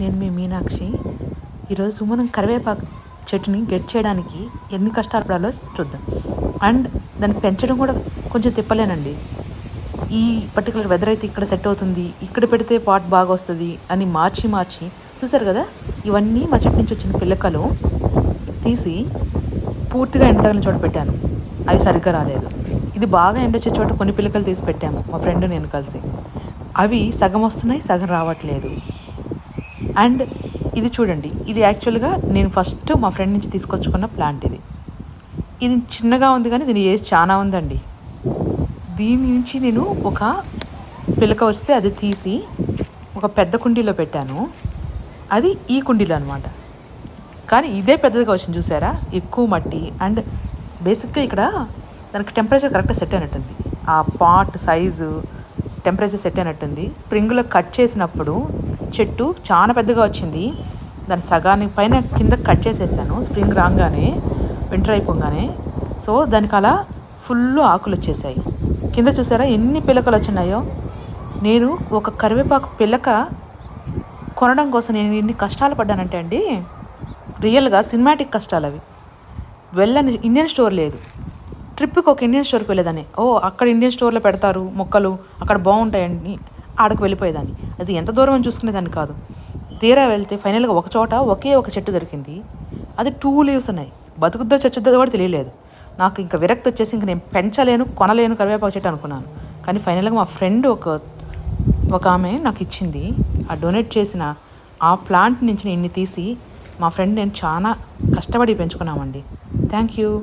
నేను మీ మీనాక్షి. ఈరోజు మనం కరివేపాకు చెట్టుని గెట్ చేయడానికి ఎన్ని కష్టాలు పడాలో చూద్దాం. అండ్ దాన్ని పెంచడం కూడా కొంచెం తిప్పలేనండి. ఈ పర్టికులర్ వెదర్ అయితే ఇక్కడ సెట్ అవుతుంది ఇక్కడ పెడితే పాట్ బాగా వస్తుంది అని మార్చి మార్చి చూసారు కదా? ఇవన్నీ మా చెట్టు నుంచి వచ్చిన పిల్లకలు తీసి పూర్తిగా ఎండ చోట పెట్టాను. అవి సరిగ్గా రాలేదు. ఇది బాగా ఎండొచ్చే చోట కొన్ని పిల్లకలు తీసి పెట్టాము మా ఫ్రెండ్ నేను కలిసి. అవి సగం వస్తున్నాయి సగం రావట్లేదు. అండ్ ఇది చూడండి ఇది యాక్చువల్గా నేను ఫస్ట్ మా ఫ్రెండ్ నుంచి తీసుకొచ్చుకున్న ప్లాంట్ ఇది. ఇది చిన్నగా ఉంది కానీ దీని ఏజ్ చాలా ఉందండి. దీని నుంచి నేను ఒక పిలక వస్తే అది తీసి ఒక పెద్ద కుండీలో పెట్టాను. అది ఈ కుండీలో అనమాట కానీ ఇదే పెద్దదిగా వచ్చింది చూసారా? ఎక్కువ మట్టి అండ్ బేసిక్గా ఇక్కడ దానికి టెంపరేచర్ కరెక్ట్గా సెట్ అయినట్టుంది. ఆ పాట్ సైజు టెంపరేచర్ సెట్ అయినట్టుంది. స్ప్రింగ్లో కట్ చేసినప్పుడు చెట్టు చాలా పెద్దగా వచ్చింది. దాని సగానికి పైన కింద కట్ చేసేసాను. స్ప్రింగ్ రాగానే వింటర్ అయిపోగానే. సో దానికి అలా ఫుల్ ఆకులు వచ్చేసాయి. కింద చూసారా ఎన్ని పిలకలు వచ్చినాయో? నేను ఒక కరివేపాకు పిలక కొనడం కోసం నేను ఎన్ని కష్టాలు పడ్డానంటే అండి రియల్గా సినిమాటిక్ కష్టాలు అవి. వెళ్ళని ఇండియన్ స్టోర్ లేదు. ట్రిప్కి ఒక ఇండియన్ స్టోర్కి వెళ్ళేదాన్ని. ఓ అక్కడ ఇండియన్ స్టోర్లో పెడతారు మొక్కలు అక్కడ బాగుంటాయని ఆడకు వెళ్ళిపోయేదాన్ని. అది ఎంత దూరం అని చూసుకునేదాన్ని కాదు. తీరా వెళ్తే ఫైనల్గా ఒక చోట ఒకే ఒక చెట్టు దొరికింది. అది టూ లీవ్స్ ఉన్నాయి. బతుకుద్దో చచ్చుద్దో కూడా తెలియలేదు. నాకు ఇంకా విరక్తి వచ్చేసి ఇంక నేను పెంచలేను కొనలేను కరివేపాకు చెట్టు అనుకున్నాను. కానీ ఫైనల్గా మా ఫ్రెండ్ ఒక ఒక ఆమె నాకు ఇచ్చింది. ఆ డొనేట్ చేసిన ఆ ప్లాంట్ నుంచి ఇన్ని తీసి మా ఫ్రెండ్ నేను చాలా కష్టపడి పెంచుకున్నామండి. Thank you.